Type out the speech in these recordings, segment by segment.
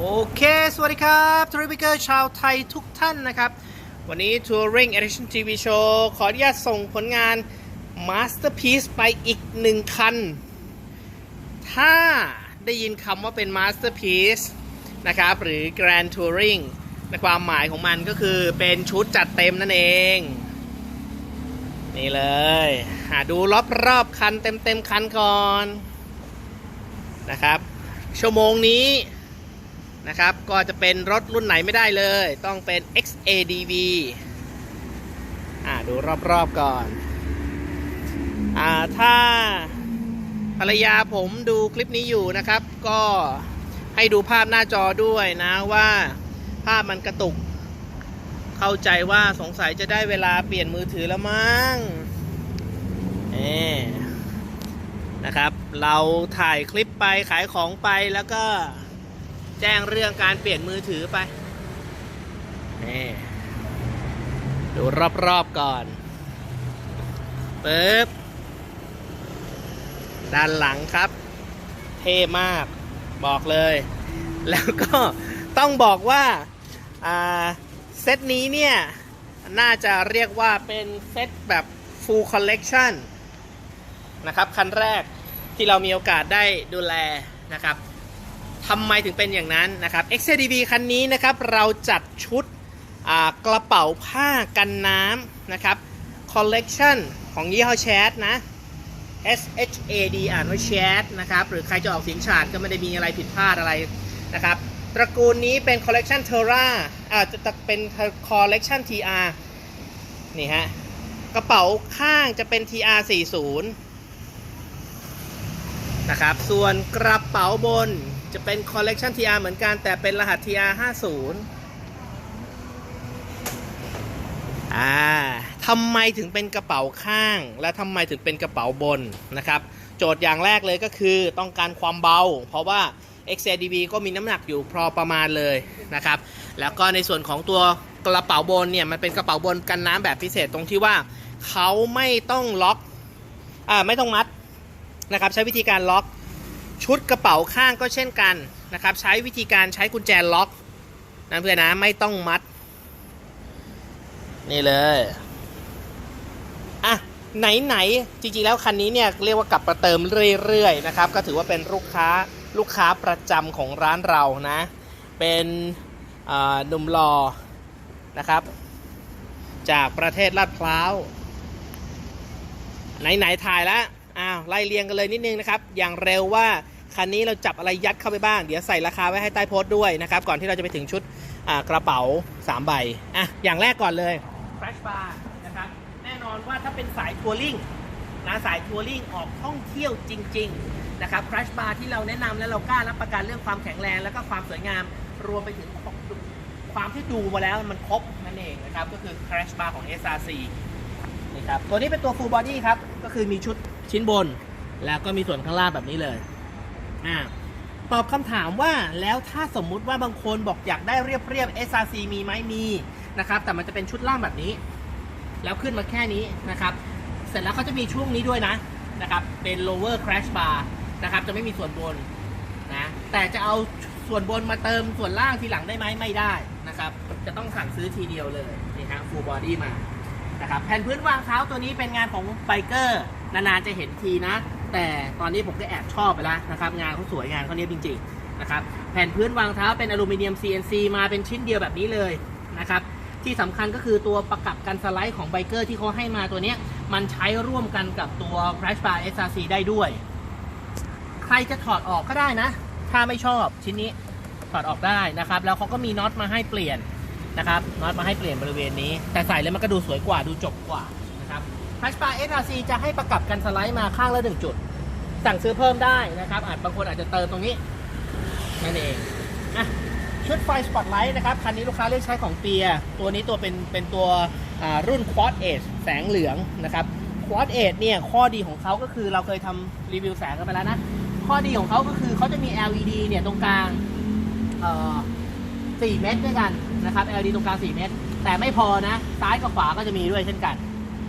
โอเค สวัสดีครับทัวริเกอร์ชาวไทยทุกท่านนะครับ วันนี้ Touring Edition TV Show ขออนุญาตส่งผลงาน Masterpiece ไปอีกหนึ่งคัน ถ้าได้ยินคำว่าเป็น Masterpiece นะครับ หรือ Grand Touring ในความหมายของมันก็คือเป็นชุดจัดเต็มนั่นเอง นี่เลยหาดูรอบๆคันเต็มๆคันก่อนนะครับ ชั่วโมงนี้ นะครับ ก็จะเป็นรถรุ่นไหนไม่ได้เลย ต้องเป็น XADV อ่าดูรอบๆก่อน อ่าถ้าภรรยาผมดูคลิปนี้อยู่นะครับ ก็ให้ดูภาพหน้าจอด้วยนะว่าภาพมันกระตุก เข้าใจว่าสงสัยจะได้เวลาเปลี่ยนมือถือแล้วมั้งเอนะครับ เราถ่ายคลิปไปขายของไปแล้วก็ แจ้งเรื่องการเปลี่ยนมือถือไป นี่ดูรอบๆก่อนปึ๊บ ด้านหลังครับ เท่มาก บอกเลย แล้วก็ต้องบอกว่าอ่า เซตนี้เนี่ย น่าจะเรียกว่าเป็นเซตแบบ full collection นะครับ คันแรกที่เรามีโอกาสได้ดูแลนะครับ ทำไมถึงเป็นอย่างนั้นนะครับ XCDV คันนี้นะครับเราจัดชุดกระเป๋าผ้ากันน้ำนะครับ collection ของยี่ห้อแชทนะ S H A D อ่านว่าแชทนะครับ หรือใครจะออกเสียงฉาดก็ไม่ได้มีอะไรผิดพลาดอะไรนะครับ ตระกูลนี้เป็น collection Terra อ่าจะเป็น collection TR นี่ฮะ กระเป๋าข้างจะเป็น TR 40นะครับ ส่วนกระเป๋าบน จะเป็น collection TR เหมือนกัน แต่เป็นรหัส TR 50อ่าทำไมถึงเป็นกระเป๋าข้าง และทำไมถึงเป็นกระเป๋าบนนะครับ โจทย์อย่างแรกเลยก็คือต้องการความเบา เพราะว่า XADV ก็มีน้ำหนักอยู่พอประมาณเลยนะครับ แล้วก็ในส่วนของตัวกระเป๋าบนเนี่ยมันเป็นกระเป๋าบนกันน้ำแบบพิเศษตรงที่ว่าเขาไม่ต้องล็อกอ่าไม่ต้องมัดนะครับใช้วิธีการล็อก ชุดกระเป๋าข้างก็เช่นกันนะครับ ใช้วิธีการใช้กุญแจล็อกนะเพื่อนนะไม่ต้องมัด นี่เลยอะไหนๆจริงๆแล้วคันนี้เนี่ยเรียกว่ากลับมาเติมเรื่อยๆนะครับ ก็ถือว่าเป็นลูกค้าลูกค้าประจำของร้านเรานะ เป็นหนุ่มรอนะครับ จากประเทศลาดพร้าวไหนๆถ่ายแล้ว อ้าวไล่เรียงกันเลยนิดนึงนะครับ อย่างเร็วว่าคันนี้เราจับอะไรยัดเข้าไปบ้าง เดี๋ยวใส่ราคาไว้ให้ใต้โพสต์ด้วยนะครับ ก่อนที่เราจะไปถึงชุดกระเป๋า 3 ใบ อะ อย่างแรกก่อนเลย Crash Bar นะครับ แน่นอนว่าถ้าเป็นสายทัวริงนะสายทัวริงออกท่องเที่ยวจริง ๆ นะครับ Crash Bar ที่เราแนะนำและเรากล้ารับประกันเรื่องความแข็งแรงแล้วก็ความสวยงาม รวมไปถึงความที่ดูมาแล้วมันครบนั่นเองนะครับ ก็คือ Crash Bar ของ SRC นี่ครับ ตัวนี้เป็นตัว Full Body ครับ ก็คือมีชุด ชิ้นบน แล้วก็มีส่วนข้างล่างแบบนี้เลยอ่าตอบคำถามว่าแล้วถ้าสมมุติว่าบางคนบอกอยากได้เรียบเรียบ SRC มีไหมมีนะครับ แต่มันจะเป็นชุดล่างแบบนี้ แล้วขึ้นมาแค่นี้นะครับ เสร็จแล้วเขาจะมีช่วงนี้ด้วยนะนะครับ เป็น lower crash bar นะครับ จะไม่มีส่วนบนนะ แต่จะเอาส่วนบนมาเติมส่วนล่างทีหลังได้ไหมไม่ได้นะครับ จะต้องสั่งซื้อทีเดียวเลยนี่ฮะ full body มานะครับ แผ่นพื้นวางเท้าตัวนี้เป็นงานของไบเกอร์ นานๆจะเห็นทีนะ แต่ตอนนี้ผมก็แอบชอบไปแล้วนะครับ งานเขาสวยงานเขาเนี้ยจริงๆนะครับแผ่นพื้นวางเท้าเป็นอลูมิเนียม CNC มาเป็นชิ้นเดียวแบบนี้เลยนะครับที่สำคัญก็คือตัวประกับกันสไลด์ของไบเกอร์ที่เขาให้มาตัวเนี้ยมันใช้ร่วมกันกับตัว Crash Bar SRC ได้ด้วย ใครจะถอดออกก็ได้นะ ถ้าไม่ชอบชิ้นนี้ถอดออกได้นะครับ แล้วเขาก็มีน็อตมาให้เปลี่ยนนะครับน็อตมาให้เปลี่ยนบริเวณนี้ แต่ใส่แล้วมันก็ดูสวยกว่าดูจบกว่า นะครับ Crash Bar SRC จะให้ประกับกันสไลด์มาข้างละหนึ่งจุด สั่งซื้อเพิ่มได้นะครับ อาจบางคนอาจจะเติมตรงนี้นั่นเองอะชุดไฟสปอตไลท์นะครับ คันนี้ลูกค้าเลือกใช้ของเปีย ตัวนี้ตัวเป็นเป็นตัวรุ่น Quad Edge แสงเหลืองนะครับ Quad Edge เนี่ยข้อดีของเขาก็คือเราเคยทำรีวิวแสงกันไปแล้วนะ ข้อดีของเขาก็คือเขาจะมี LED เนี่ยตรงกลางเอ่อ4เมตรด้วยกันนะครับ LED ตรงกลาง 4 เมตร แต่ไม่พอนะ ซ้ายกับขวาก็จะมีด้วยเช่นกัน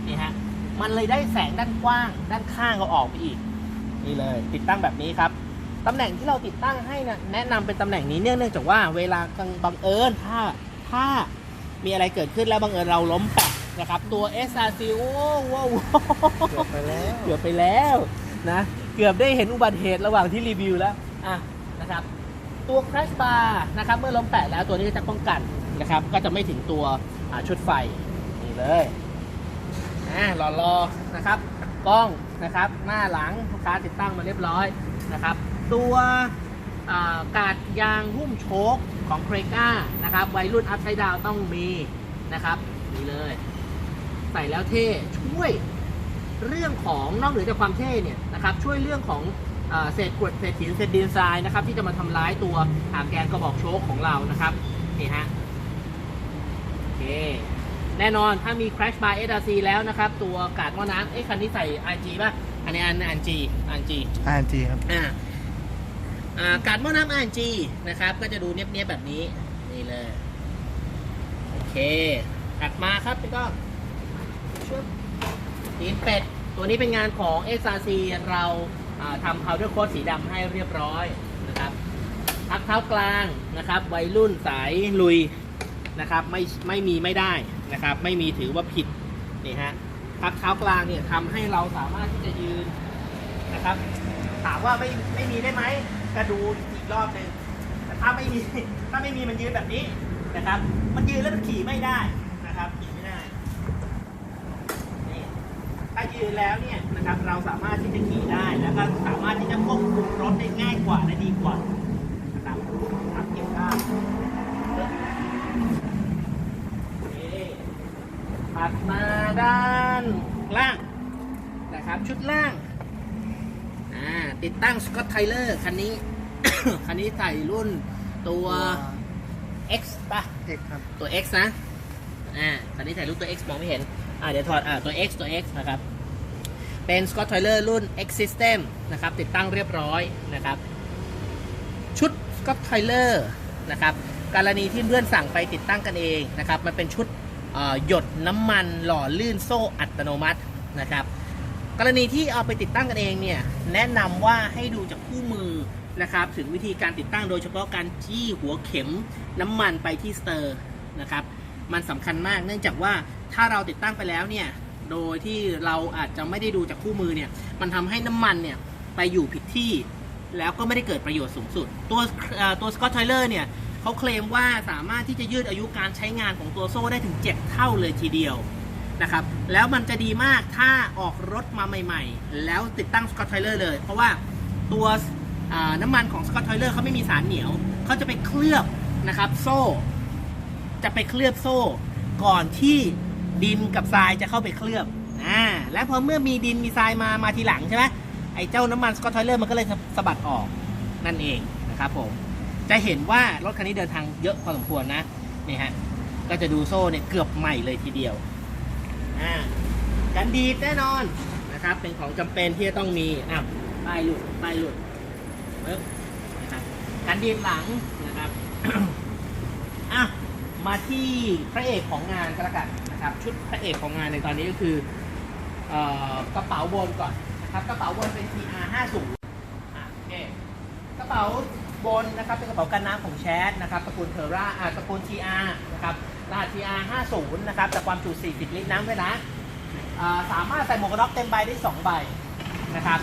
นี่ฮะ มันเลยได้แสงด้านกว้าง ด้านข้างก็ออกไปอีก นี่เลย ติดตั้งแบบนี้ครับตำแหน่งที่เราติดตั้งให้นะแนะนำเป็นตำแหน่งนี้เนื่องเนื่องจากว่าเวลาบังเอิญถ้าถ้ามีอะไรเกิดขึ้นแล้วบังเอิญเราล้มแปะนะครับ ตัว SRC โอ้ว้าวจบไปแล้วเกือบไปแล้วนะเกือบได้เห็นอุบัติเหตุระหว่างที่รีวิวแล้วอะนะครับ ตัว crash bar นะครับเมื่อล้มแปะแล้วตัวนี้ก็จะป้องกันนะครับ ก็จะไม่ถึงตัวอ่าชุดไฟนี่เลย อ่าหล่อรอนะครับกล้องนะครับหน้าหลังลูกค้าติดตั้งมาเรียบร้อยนะครับ ตัวกาดยางหุ้มโชคของเครก้านะครับวัยรุ่นอัพไซด์ดาวต้องมีนะครับนี่เลย ใส่แล้วเท่ช่วยเรื่องของนอกเหนือจากความเท่เนี่ยนะครับช่วยเรื่องของเศษกรวดเศษหินเศษดินทรายนะครับ ที่จะมาทำร้ายตัวอ่าแกนกระบอกโชคของเรานะครับนี่ฮะโอเค แน่นอนถ้ามี crash bar SRC แล้วนะครับ ตัวกาดหม้อน้ำเอ๊ะคันนี้ใส่ RG ป่ะ อันนี้อัน RG RG อ่านจีครับอ่าอ่าการหม้อน้ำ RNG นะครับ ก็จะดูเนียบๆแบบนี้ นี่เลย โอเค ถัดมาครับเป็นก็ชุดตีนเป็ด ตัวนี้เป็นงานของ SRC เราอ่าทำ powder coat สีดำให้เรียบร้อยนะครับพักเท้ากลางนะครับ วัยรุ่นสายลุยนะครับ ไม่ไม่มีไม่ได้ นะครับ ไม่มีถือว่าผิดนี่ฮะพักเท้ากลางเนี่ยทำให้เราสามารถที่จะยืนนะครับ ถามว่าไม่ไม่มีได้ไหมก็ดูอีกรอบหนึ่งแต่ถ้าไม่มีถ้าไม่มีมันยืนแบบนี้นะครับ มันยืนแล้วมันขี่ไม่ได้นะครับขี่ไม่ได้นี่ถ้ายืนแล้วเนี่ยนะครับเราสามารถที่จะขี่ได้แล้วก็สามารถที่จะควบคุมรถได้ง่ายกว่าและดีกว่านะครับทับเก็บได้โอเคถัดมาด้านล่างนะครับ ชุดล่าง อ่า ติดตั้งสกอตไทเลอร์คันนี้ คันนี้ใส่รุ่นตัว X ป่ะ เอกครับ ตัว X นะ อ่าคันนี้ใส่รุ่นตัว X มองไม่เห็น อ่า เดี๋ยวถอด อ่า ตัว X ตัว X นะครับ เป็นสกอตไทเลอร์รุ่น X System นะครับ ติดตั้งเรียบร้อยนะครับ ชุดสกอตไทเลอร์นะครับ กรณีที่เพื่อนสั่งไปติดตั้งกันเองนะครับ มันเป็นชุดเอ่อหยดน้ำมันหล่อลื่นโซ่อัตโนมัตินะครับ กรณีที่เอาไปติดตั้งกันเองเนี่ยแนะนำว่าให้ดูจากคู่มือนะครับถึงวิธีการติดตั้งโดยเฉพาะการจี้หัวเข็มน้ำมันไปที่สเตอร์นะครับมันสำคัญมากเนื่องจากว่าถ้าเราติดตั้งไปแล้วเนี่ยโดยที่เราอาจจะไม่ได้ดูจากคู่มือเนี่ยมันทำให้น้ำมันเนี่ยไปอยู่ผิดที่ แล้วก็ไม่ได้เกิดประโยชน์สูงสุด ตัวตัวสกอตไทเลอร์เนี่ยเขาเคลมว่าสามารถที่จะยืดอายุการใช้งานของตัวโซ่ได้ถึง 7 เท่าเลยทีเดียว นะครับ แล้วมันจะดีมากถ้าออกรถมาใหม่ ๆ แล้วติดตั้งสกอตไทเลอร์เลย เพราะว่าตัวน้ำมันของสกอตไทเลอร์เขาไม่มีสารเหนียว เขาจะไปเคลือบนะครับโซ่ จะไปเคลือบโซ่ ก่อนที่ดินกับทรายจะเข้าไปเคลือบอ่าและพอเมื่อมีดินมีทรายมามาทีหลังใช่ไหมไอ้เจ้าน้ำมันสกอตไทเลอร์มันก็เลยสะบัดออกนั่นเองนะครับผมจะเห็นว่ารถคันนี้เดินทางเยอะพอสมควรนะนี่ฮะก็จะดูโซ่เนี่ยเกือบใหม่เลยทีเดียว อ่ากันดีดแน่นอนนะครับ เป็นของจำเป็นที่จะต้องมีอ้าวป้ายหลุดป้ายหลุดปึ๊บนะครับกันดีดหลังนะครับอะมาที่พระเอกของงานก็แล้วกันนะครับ ชุดพระเอกของงานในตอนนี้ก็คือเอ่อกระเป๋าบนก่อนนะครับ กระเป๋าบนเป็น TR 50อะโอเคกระเป๋า บนนะครับเป็นกระเป๋ากันน้ำของแชทนะครับตระกูลเทอร่าอ่าตระกูล TR นะครับรหัส TR 50นะครับแต่ความจุ 40 ลิตรน้ำด้วยนะอ่าสามารถใส่หมวกกันน็อกเต็มใบได้ 2 ใบนะครับ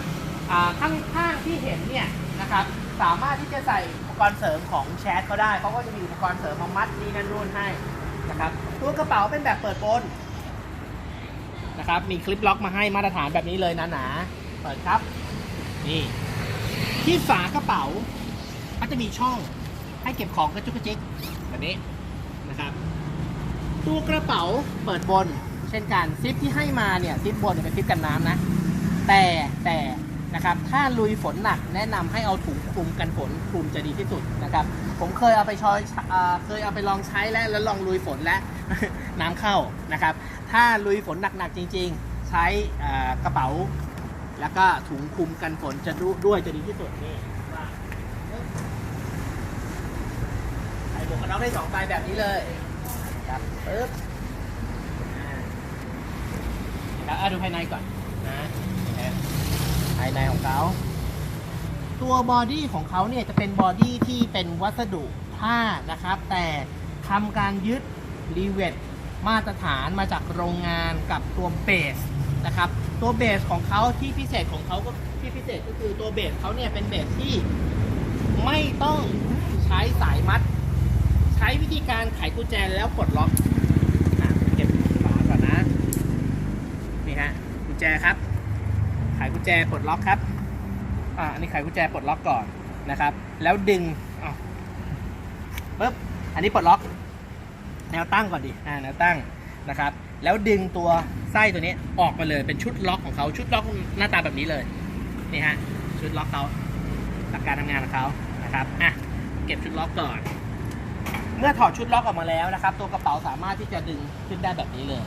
อ่าข้างข้างที่เห็นเนี่ยนะครับสามารถที่จะใส่อุปกรณ์เสริมของแชทเขาได้เขาก็จะมีอุปกรณ์เสริมมามัดนี่นั่นนู่นให้นะครับตัวกระเป๋าเป็นแบบเปิดปนนะครับมีคลิปล็อกมาให้มาตรฐานแบบนี้เลยนะหนาเปิดครับนี่ที่ฝากระเป๋า ก็จะมีช่องให้เก็บของกระจุกกระจิกแบบนี้นะครับตัวกระเป๋าเปิดบน เช่นกันซิปที่ให้มาเนี่ยซิปบนเนี่ยเป็นซิปกันน้ำนะ แต่แต่นะครับถ้าลุยฝนหนักแนะนำให้เอาถุงคลุมกันฝนคลุมจะดีที่สุดนะครับ ผมเคยเอาไปชอยเอเคยเอาไปลองใช้แล้วแล้วลองลุยฝนแล้วน้ำเข้านะครับ ถ้าลุยฝนหนักๆจริง ๆ ใช้กระเป๋า แล้วก็ถุงคลุมกันฝนจะด้วยจะดีที่สุดนี่ ว่าใส่หมวกกันน็อกได้สองใบแบบนี้เลยครับปึ๊บอ่านะครับอะดูภายในก่อนนะนี่ฮะภายในของเขา ตัวบอดี้ของเขาเนี่ยจะเป็นบอดี้ที่เป็นวัสดุผ้านะครับ แต่ทำการยึดรีเวทมาตรฐานมาจากโรงงานกับตัวเบสนะครับ ตัวเบสของเขาที่พิเศษของเขาก็ที่พิเศษก็คือตัวเบสเขาเนี่ยเป็นเบสที่ไม่ต้องใช้สายมัด ใช้วิธีการไขกุญแจแล้วปลดล็อกเก็บฝาก่อนนะ นี่ฮะกุญแจครับ ไขกุญแจปลดล็อกครับ อ่าอันนี้ไขกุญแจปลดล็อกก่อนนะครับ แล้วดึงอ้าวปึ๊บ อันนี้ปลดล็อก แนวตั้งก่อนดิ อ่า แนวตั้งนะครับ แล้วดึงตัวไส้ตัวนี้ออกมาเลย เป็นชุดล็อกของเขา ชุดล็อกหน้าตาแบบนี้เลย นี่ฮะ ชุดล็อกเขาหลักการทำงานของเขานะครับ อะ เก็บชุดล็อกก่อน เมื่อถอดชุดล็อกออกมาแล้วนะครับ ตัวกระเป๋าสามารถที่จะดึงขึ้นได้แบบนี้เลย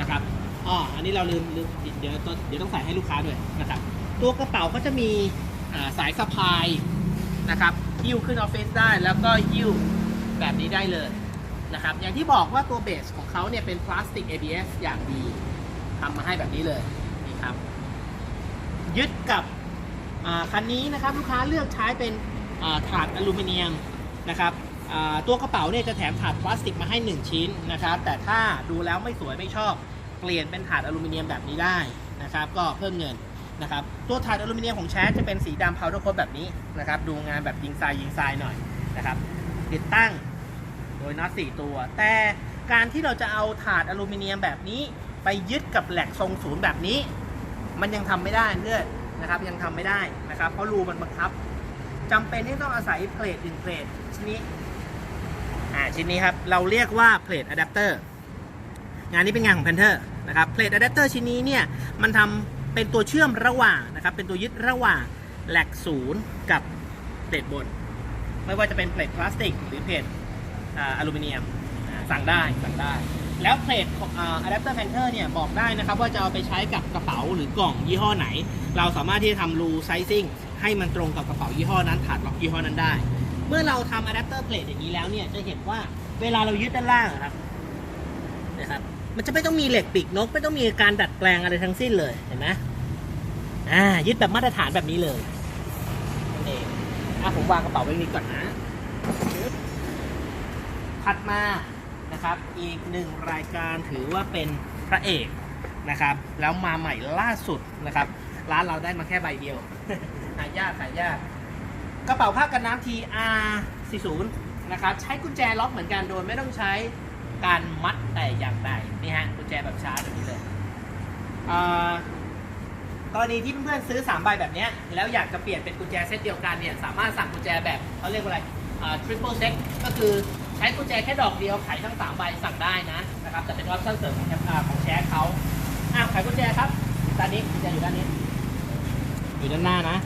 นะครับอ๋ออันนี้เราลืมลืมเดี๋ยวเดี๋ยวต้องใส่ให้ลูกค้าด้วยนะครับ ตัวกระเป๋าก็จะมีสายสะพายนะครับยิ้วขึ้นออฟฟิศได้แล้วก็ยิ้วแบบนี้ได้เลยนะครับ อย่างที่บอกว่าตัวเบสของเขาเนี่ยเป็นพลาสติก ABS อย่างดีทำมาให้แบบนี้เลยนี่ครับ ยึดกับคันนี้นะครับลูกค้าเลือกใช้เป็นถาดอลูมิเนียมนะครับ ตัวกระเป๋าเนี่ยจะแถมถาดพลาสติกมาให้ 1 ชิ้นนะครับ แต่ถ้าดูแล้วไม่สวยไม่ชอบ เปลี่ยนเป็นถาดอลูมิเนียมแบบนี้ได้นะครับ ก็เพิ่มเงินนะครับ ตัวถาดอลูมิเนียมของแชทจะเป็นสีดำพาวเดอร์โคตแบบนี้นะครับ ดูงานแบบยิงทรายยิงทรายหน่อยนะครับ ติดตั้งโดยน็อต4ตัว แต่การที่เราจะเอาถาดอลูมิเนียมแบบนี้ ไปยึดกับแหลกทรงศูนย์แบบนี้ มันยังทำไม่ได้เพื่อนนะครับ ยังทำไม่ได้นะครับ เพราะรูมันบังคับจำเป็นที่ต้องอาศัยเพลทหนึ่งเพลทชนนี้ อ่าชิ้นนี้ครับ เราเรียกว่าเพลทอะแดปเตอร์งานนี้เป็นงานของ Panther นะครับเพลทอะแดปเตอร์ชิ้นนี้เนี่ย มันทำเป็นตัวเชื่อมระหว่างนะครับ เป็นตัวยึดระหว่างแหลกศูนย์กับเพลทบน ไม่ว่าจะเป็นเพลทพลาสติก หรือเพลทอลูมิเนียมสั่งได้สั่งได้ แล้วเพลทองอะแดปเตอร์แพนเทอร์เนี่ย บอกได้นะครับ ว่าจะเอาไปใช้กับกระเป๋าหรือกล่องยี่ห้อไหน เราสามารถที่จะทำรูไซซิ่งให้มันตรงกับกระเป๋ายี่ห้อนั้นถาดล็อกยี่ห้อนั้นได้ เมื่อเราทำอะแดปเตอร์เพลทอย่างนี้แล้วเนี่ยจะเห็นว่าเวลาเรายึดด้านล่างอะครับนะครับมันจะไม่ต้องมีเหล็กปีกนก ไม่ต้องมีการดัดแปลงอะไรทั้งสิ้นเลยเห็นไหมอ่ายึดแบบมาตรฐานแบบนี้เลยนั่นเองอะผมวางกระเป๋าไว้นี้ก่อนนะถัดมานะครับ อีกหนึ่งรายการถือว่าเป็นพระเอกนะครับ แล้วมาใหม่ล่าสุดนะครับ ร้านเราได้มาแค่ใบเดียวหายากหายาก กระเป๋าผ้ากันน้ำ TR40 นะครับ ใช้กุญแจล็อกเหมือนกันโดยไม่ต้องใช้การมัดแต่อย่างใดนี่ฮะกุญแจแบบชาร์จแบบนี้เลยอ่ากรณีที่เพื่อนๆซื้อ3ใบแบบเนี้ยแล้วอยากจะเปลี่ยนเป็นกุญแจเซตเดียวกันเนี่ยสามารถสั่งกุญแจแบบเขาเรียกว่าอะไรอ่า triple set ก็คือใช้กุญแจแค่ดอกเดียวไขทั้ง3ใบสั่งได้นะนะครับแต่เป็นออปชั่นเสริมของแอ่าของแชร์เขาอะไขกุญแจครับด้านนี้กุญแจอยู่ด้านนี้ อยู่ด้านหน้านะ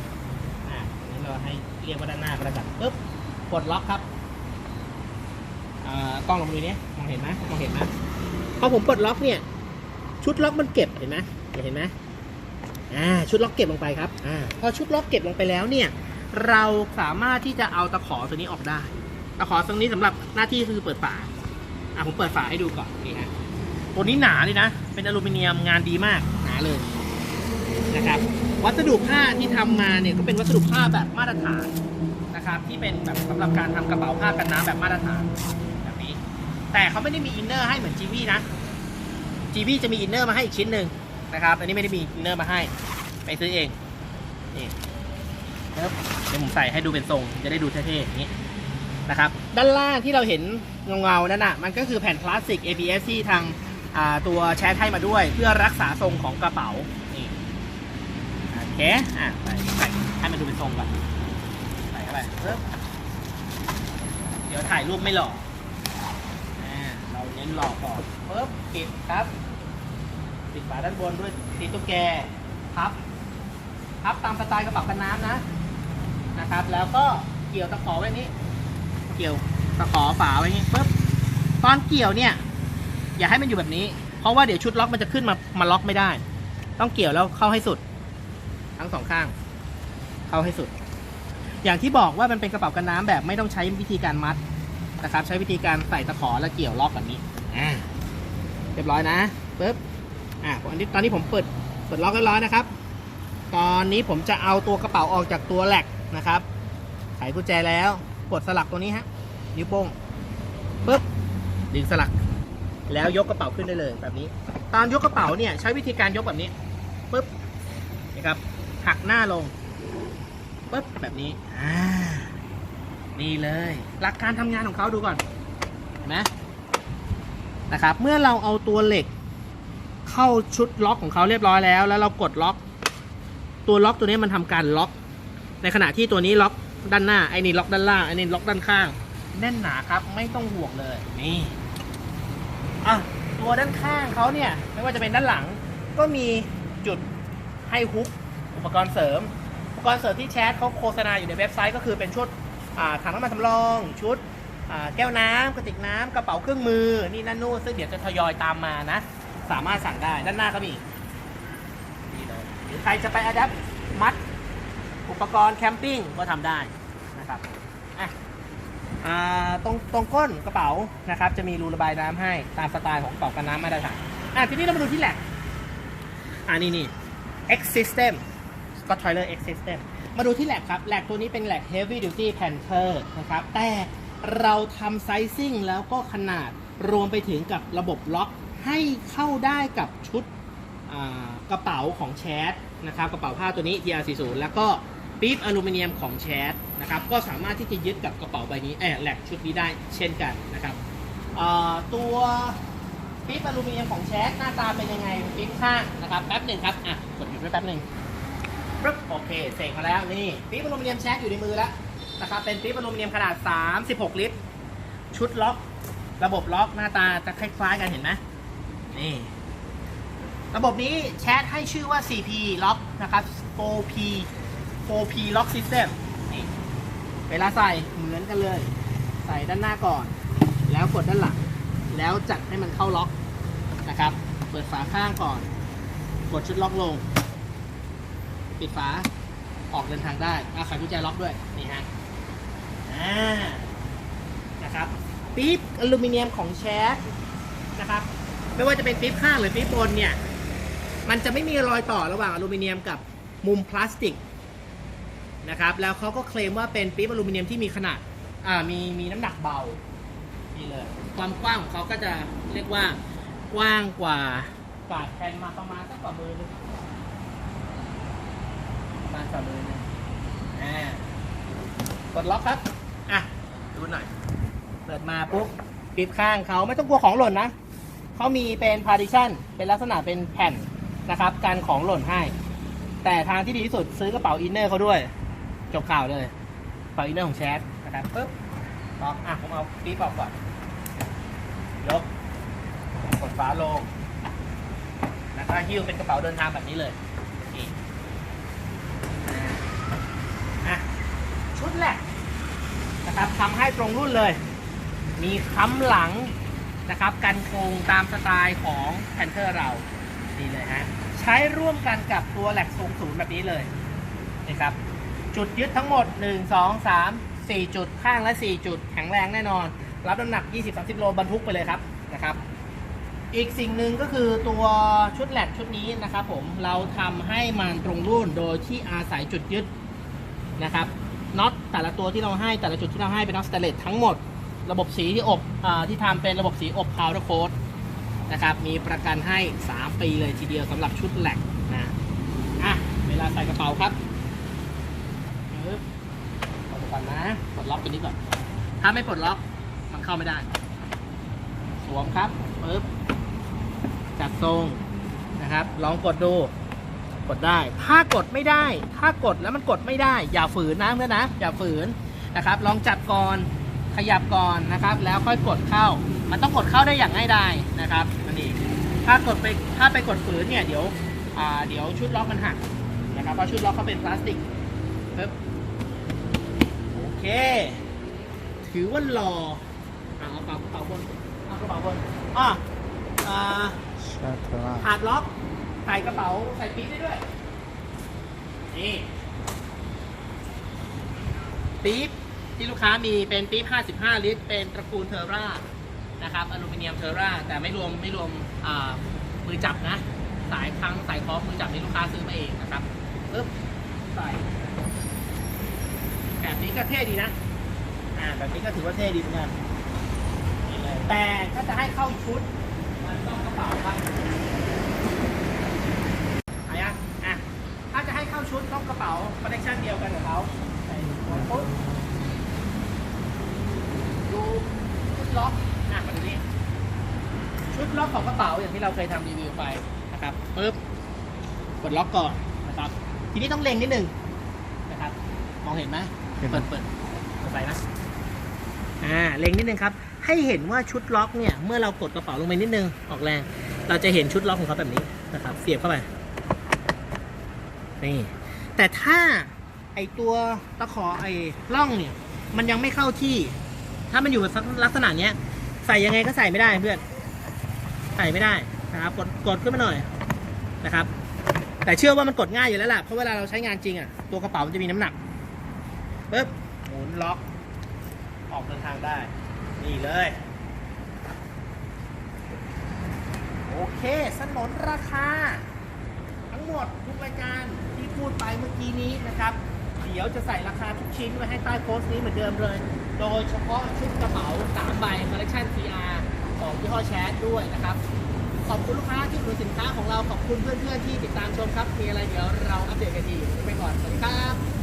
อ่าอันนี้เราให้ เรียกว่าด้านหน้าก็แล้วกันปึ๊บปลดล็อกครับกล้องลงดูนี้มองเห็นไหมมองเห็นไหมพอผมปลดล็อกเนี่ย ชุดล็อกมันเก็บเห็นไหมเห็นไหมอ่าชุดล็อกเก็บลงไปครับอ่าพอชุดล็อกเก็บลงไปแล้วเนี่ย เราสามารถที่จะเอาตะขอตัวนี้ออกได้ตะขอตรงนี้สำหรับหน้าที่คือเปิดฝาอ่าผมเปิดฝาให้ดูก่อนนี่ฮะตัวนี้หนาเลยนะ เป็นอลูมิเนียมงานดีมากหนาเลยนะครับ วัสดุผ้าที่ทำมาเนี่ยก็เป็นวัสดุผ้าแบบมาตรฐานนะครับ ที่เป็นแบบสำหรับการทำกระเป๋าผ้ากันน้ำแบบมาตรฐานแบบนี้ แต่เขาไม่ได้มีอินเนอร์ให้เหมือนจีวีนะจีวีจะมีอินเนอร์มาให้อีกชิ้นหนึ่งนะครับอันนี้ไม่ได้มีอินเนอร์มาให้ ไปซื้อเองนี่แล้วเดี๋ยวผมใส่ให้ดูเป็นทรงจะได้ดูเท่ๆอย่างนี้นะครับ ด้านล่างที่เราเห็นเงาๆนั่นน่ะมันก็คือแผ่นพลาสติก ABS ที่ทางตัวแชทให้มาด้วย เพื่อรักษาทรงของกระเป๋า เคอะใส่ใส่ให้มันดูเป็นทรงก่อนใส่เข้าไปปึ๊บเดี๋ยวถ่ายรูปไม่หล่ออ่าเราเน้นหล่อก่อนปึ๊บปิดครับปิดฝาด้านบนด้วยตีตุ๊กแกพับพับตามสไตล์กระเป๋ากันน้ำนะนะครับ แล้วก็เกี่ยวตะขอไว้นี้ เกี่ยวตะขอฝาไว้นี้ปึ๊บตอนเกี่ยวเนี่ย อย่าให้มันอยู่แบบนี้ เพราะว่าเดี๋ยวชุดล็อกมันจะขึ้นมามาล็อกไม่ได้ ต้องเกี่ยวแล้วเข้าให้สุด ทั้งสองข้าง เข้าให้สุด อย่างที่บอกว่ามันเป็นกระเป๋ากันน้ำแบบไม่ต้องใช้วิธีการมัดนะครับ ใช้วิธีการใส่ตะขอแล้วเกี่ยวล็อกแบบนี้อ่าเรียบร้อยนะปึ๊บอ่าอันนี้ตอนนี้ผมเปิดเปิดล็อกเรียบร้อยนะครับ ตอนนี้ผมจะเอาตัวกระเป๋าออกจากตัวแหลกนะครับไขกุญแจแล้วกดสลักตัวนี้ฮะนิ้วโป้งปุ๊บดึงสลัก แล้วยกกระเป๋าขึ้นได้เลยแบบนี้ ตอนยกกระเป๋าเนี่ยใช้วิธีการยกแบบนี้ปุ๊บนะครับ หักหน้าลงปุ๊บแบบนี้อ่านี่เลย หลักการทำงานของเขาดูก่อนเห็นไหมนะครับ เมื่อเราเอาตัวเหล็ก เข้าชุดล็อกของเขาเรียบร้อยแล้ว แล้วเรากดล็อก ตัวล็อกตัวนี้มันทำการล็อก ในขณะที่ตัวนี้ล็อกด้านหน้าไอ้นี่ล็อกด้านล่างไอ้นี่ล็อกด้านข้าง แน่นหนาครับ ไม่ต้องห่วงเลยนี่อะตัวด้านข้างเขาเนี่ย ไม่ว่าจะเป็นด้านหลัง ก็มีจุดให้ฮุก อุปกรณ์เสริม อุปกรณ์เสริมที่แชทเขาโฆษณาอยู่ในเว็บไซต์ก็คือเป็นชุดถังน้ำมันสำรอง ชุดแก้วน้ำกระติกน้ำกระเป๋าเครื่องมือ นี่นั่นนู่นซึ่งเดี๋ยวจะทยอยตามมานะ สามารถสั่งได้ด้านหน้าก็มีนี่เลยหรือใครจะไปอัดแอปมัดอุปกรณ์แคมปิ้งก็ทำได้นะครับอะตรงตรงก้นกระเป๋านะครับ จะมีรูระบายน้ำให้ตามสไตล์ของกระเป๋ากันน้ำมาตรฐานอะทีนี้เรามาดูที่แหลกอ่านี่นี่ X System Scott Tyler X System มาดูที่แหลกครับแหลกตัวนี้เป็นแหลก Heavy Duty Panther นะครับ แต่เราทำไซซิ่งแล้วก็ขนาดรวมไปถึงกับระบบล็อกให้เข้าได้กับชุดกระเป๋าของแชทนะครับ กระเป๋าผ้าตัวนี้ TR40 แล้วก็ปี๊บอลูมิเนียมของแชทนะครับ ก็สามารถที่จะยึดกับกระเป๋าใบนี้แอบแหลกชุดนี้ได้เช่นกันนะครับตัวปี๊บอลูมิเนียมของแชทหน้าตาเป็นยังไงปี๊บข้างนะครับแป๊บหนึ่งครับ อะ กดหยุดไว้แป๊บหนึ่ง ปึ๊บโอเคเสร็จมาแล้วนี่ปี๊บอลูมิเนียมแชทอยู่ในมือแล้วนะครับเป็นปี๊บอลูมิเนียมขนาด 36 ลิตร ชุดล็อกระบบล็อกหน้าตาจะคล้ายๆกันเห็นไหมนี่ระบบนี้แชทให้ชื่อว่า CP Lock นะครับ 4P 4P Lock System นี่เวลาใส่เหมือนกันเลย ใส่ด้านหน้าก่อน แล้วกดด้านหลัง แล้วจัดให้มันเข้าล็อกนะครับ เปิดฝาข้างก่อน กดชุดล็อกลง ปิดฝา ออกเดินทางได้อาไขกุญแจล็อกด้วย นี่ฮะ อ่า นะครับ ปี๊บอลูมิเนียมของแชทนะครับ ไม่ว่าจะเป็นปี๊บข้างหรือปี๊บบนเนี่ย มันจะไม่มีรอยต่อระหว่างอลูมิเนียมกับมุมพลาสติกนะครับ แล้วเขาก็เคลมว่าเป็นปี๊บอลูมิเนียมที่มีขนาด อ่า มีมีน้ำหนักเบานี่เลย ความกว้างของเขาก็จะเรียกว่ากว้างกว่ากาดแทนมาประมาณสักกว่ามือนึง ประมาณกว่ามือหนึงอ่ากดล็อกครับ อะ ดูหน่อย เปิดมาปุ๊บปี๊บข้างเขาไม่ต้องกลัวของหล่นนะเขามีเป็น partition เป็นลักษณะเป็นแผ่นนะครับการของหล่นให้ แต่ทางที่ดีที่สุดซื้อกระเป๋าอินเนอร์เขาด้วย จบข่าวเลยกระเป๋าอินเนอร์ของแชทนะครับปึ๊บล็อกอะผมเอาปี๊บออกก่อนยกกดฝาลงแล้วก็หิ้วเป็นกระเป๋าเดินทางแบบนี้เลยนี่อะ ชุดแรกนะครับทำให้ตรงรุ่นเลย มีค้ำหลังนะครับกันโครงตามสไตล์ของแพนเทอร์เรานี่เลยฮะใช้ร่วมกันกับตัวแหลกทรงศูนย์แบบนี้เลยนะครับจุดยึดทั้งหมด 1 2 3 4 จุดข้างละ 4 จุดแข็งแรงแน่นอน รับน้ำหนัก 20-30 โลบรรทุกไปเลยครับนะครับอีกสิ่งหนึ่งก็คือตัวชุดแหลกชุดนี้นะครับผมเราทำให้มันตรงรุ่นโดยที่อาศัยจุดยึดนะครับ น็อตแต่ละตัวที่เราให้แต่ละจุดที่เราให้เป็นน็อตสเตเลสทั้งหมด ระบบสีที่อบอที่ทำเป็นระบบสีอบพาวเดอร์โค้ดนะครับมีประกันให้ 3 ปีเลยทีเดียวสำหรับชุดแหลกนะอะเวลาใส่กระเป๋าครับปึ๊บกดก่อนนะปลดล็อกตัวนี้ก่อน ถ้าไม่ปลดล็อกมันเข้าไม่ได้ สวมครับปึ๊บจัดทรงนะครับ ลองกดดู กดได้ ถ้ากดไม่ได้ ถ้ากดแล้วมันกดไม่ได้ อย่าฝืนนะเพื่อนนะ อย่าฝืนนะครับ ลองจับก่อน ขยับก่อนนะครับ แล้วค่อยกดเข้า มันต้องกดเข้าได้อย่างง่ายดายนะครับอันนี้ถ้ากดไป ถ้าไปกดฝืนเนี่ยเดี๋ยวอ่าเดี๋ยวชุดล็อกมันหักนะครับเพราะชุดล็อกเขาเป็นพลาสติกปึ๊บโอเค ถือว่าหล่ออ่าเอากระเป๋าบนเอากระเป๋าบนอะอ่าชาตราขาดล็อก ใส่กระเป๋าใส่ปี๊บได้ด้วย นี่ ปี๊บที่ลูกค้ามีเป็นปี๊บ55 ลิตร เป็นตระกูลเทอร่านะครับอลูมิเนียมเทอร่าแต่ไม่รวมไม่รวมมือจับนะ สายพังสายคล้องมือจับนี่ลูกค้าซื้อมาเองนะครับปึ๊บใส่แบบนี้ก็เท่ดีนะอ่าแบบนี้ก็ถือว่าเท่ดีเหมือนกันแต่ถ้าจะให้เข้าชุดมันต้องกระเป๋าครับไรอะอะ ถ้าจะให้เข้าชุดต้องกระเป๋าคอลเลคชันเดียวกันกับเขาใส่หัวปุ๊บดูชุดล็อก อะมาดูนี่ ชุดล็อก ของกระเป๋าอย่างที่เราเคยทำรีวิวไปนะครับปึ๊บกดล็อกก่อนนะครับ ทีนี้ต้องเล็งนิดนึงนะครับ มองเห็นไหมเห็นเปิดเปิดเปิดไฟนะอ่าเล็งนิดนึงครับ ให้เห็นว่าชุดล็อกเนี่ย เมื่อเรากดกระเป๋าลงไปนิดนึงออกแรง เราจะเห็นชุดล็อกของเขาแบบนี้นะครับ เสียบเข้าไปนี่แต่ถ้าไอตัวตะขอไอ้ร่องเนี่ย มันยังไม่เข้าที่ ถ้ามันอยู่ในลักษณะเนี้ย ใส่ยังไงก็ใส่ไม่ได้เพื่อน ใส่ไม่ได้นะครับกดกดขึ้นมาหน่อยนะครับ แต่เชื่อว่ามันกดง่ายอยู่แล้วล่ะเพราะเวลาเราใช้งานจริงอะตัวกระเป๋ามันจะมีน้ำหนักปึ๊บหมุนล็อก ออกเดินทางได้ นี่เลย โอเคสนนราคา ทั้งหมดทุกรายการที่พูดไปเมื่อกี้นี้นะครับ เดี๋ยวจะใส่ราคาทุกชิ้นไว้ให้ใต้โพสต์นี้เหมือนเดิมเลย โดยเฉพาะชุดกระเป๋า3ใบคอลเลคชัน TR ของยี่ห้อแชทด้วยนะครับขอบคุณลูกค้าที่อุดหนุนสินค้าของเราขอบคุณเพื่อนๆที่ติดตามชมครับ มีอะไรเดี๋ยวเราอัปเดตกันดีไปก่อน สวัสดีครับ